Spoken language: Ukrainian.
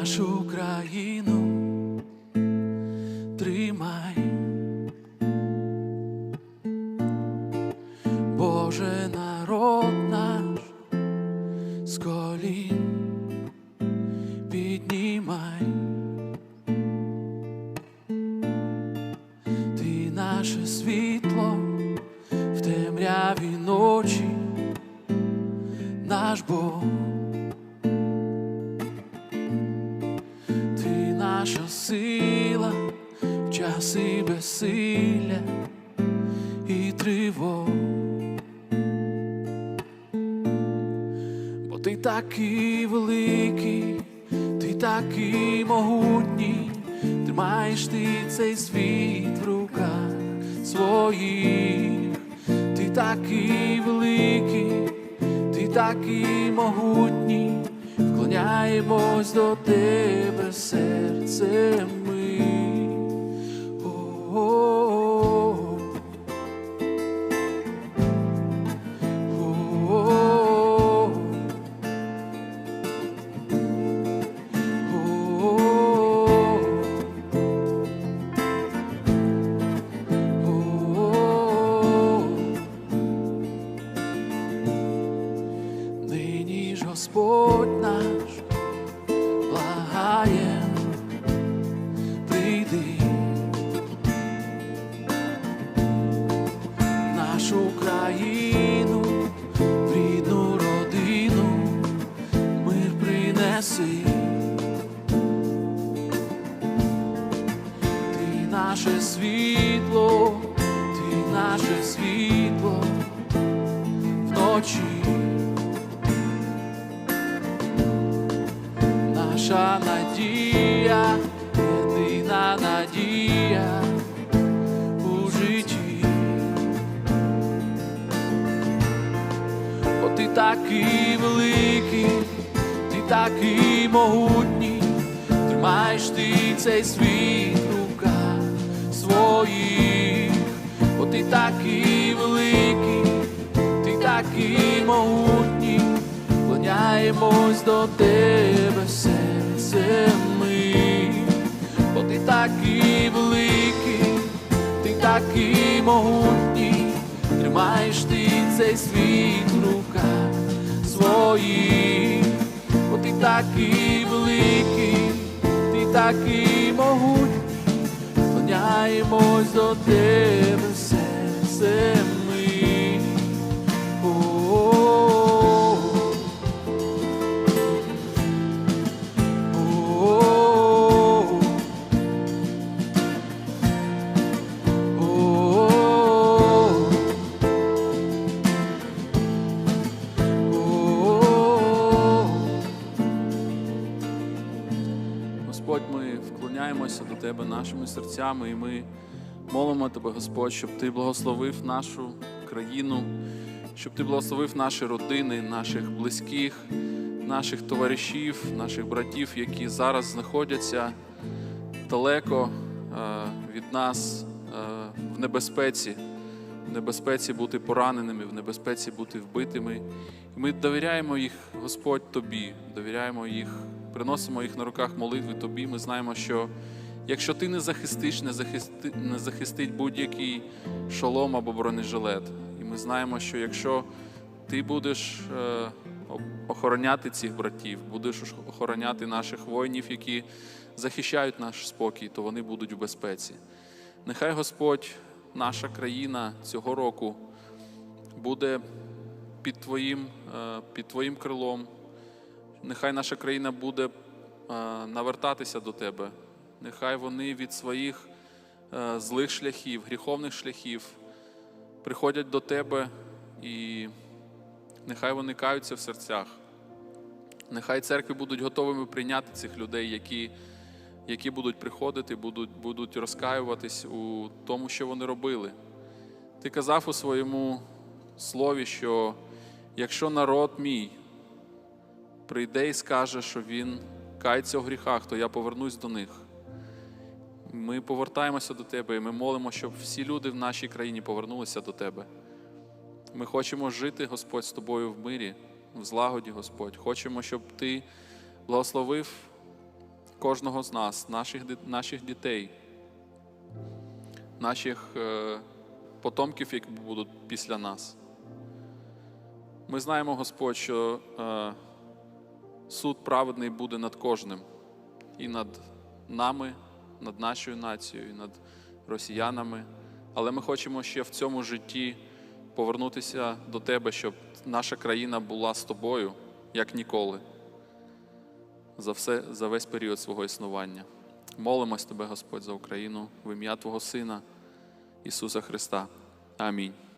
нашу країну тримай, Боже народ наш з колін піднімай, ти наше світло в темряві ночі, наш Бог. Наша сила в часи безсилля і тривог. Бо ти такий великий, ти такий могутній, тримаєш ти цей світ в руках своїх, ти такий великий, ти такий могутній, вклоняємось до тебе серцем Господь наш благає, прийди нашу країну, рідну родину, мир принеси. Ти наше світло, ти наше світло вночі. Наша надія, єдина надія у житті. Бо ти такий великий, ти такий могутній, тримаєш ти цей світ в руках своїх, бо ти такий великий, ти такий могутній, вклоняємось до тебе такий великий, ти такий могутній, тримаєш ти цей світ в руках своїх, бо ти такий великий, ти такий могутній, Клоняємось до тебе все. ми. Господь, ми вклоняємося до Тебе нашими серцями, і ми молимо Тебе, Господь, щоб Ти благословив нашу країну, щоб Ти благословив наші родини, наших близьких, наших товаришів, наших братів, які зараз знаходяться далеко е, від нас е, в небезпеці, в небезпеці бути пораненими, в небезпеці бути вбитими. І ми довіряємо їх, Господь, Тобі, довіряємо їх, приносимо їх на руках молитви Тобі. Ми знаємо, що якщо ти не захистиш, не, захисти, не захистить будь-який шолом або бронежилет. І ми знаємо, що якщо ти будеш е, охороняти цих братів, будеш охороняти наших воїнів, які захищають наш спокій, то вони будуть в безпеці. Нехай Господь, наша країна цього року буде під Твоїм, е, під Твоїм крилом. Нехай наша країна буде е, навертатися до Тебе. Нехай вони від своїх е, злих шляхів, гріховних шляхів приходять до Тебе і нехай вони каються в серцях. Нехай церкви будуть готовими прийняти цих людей, які, які будуть приходити, будуть, будуть розкаюватись у тому, що вони робили. Ти казав у своєму слові, що якщо народ мій прийде і скаже, що він кається у гріхах, то я повернусь до них. Ми повертаємося до тебе і ми молимо, щоб всі люди в нашій країні повернулися до тебе. Ми хочемо жити, Господь, з тобою в мирі, в злагоді, Господь. Хочемо, щоб Ти благословив кожного з нас, наших, наших дітей, наших е, потомків, які будуть після нас. Ми знаємо, Господь, що е, суд праведний буде над кожним, і над нами, над нашою нацією, і над росіянами, Але ми хочемо ще в цьому житті повернутися до Тебе, щоб наша країна була з тобою, як ніколи, за, все, за весь період свого існування. Молимось Тебе, Господь, за Україну в ім'я Твого Сина Ісуса Христа. Амінь.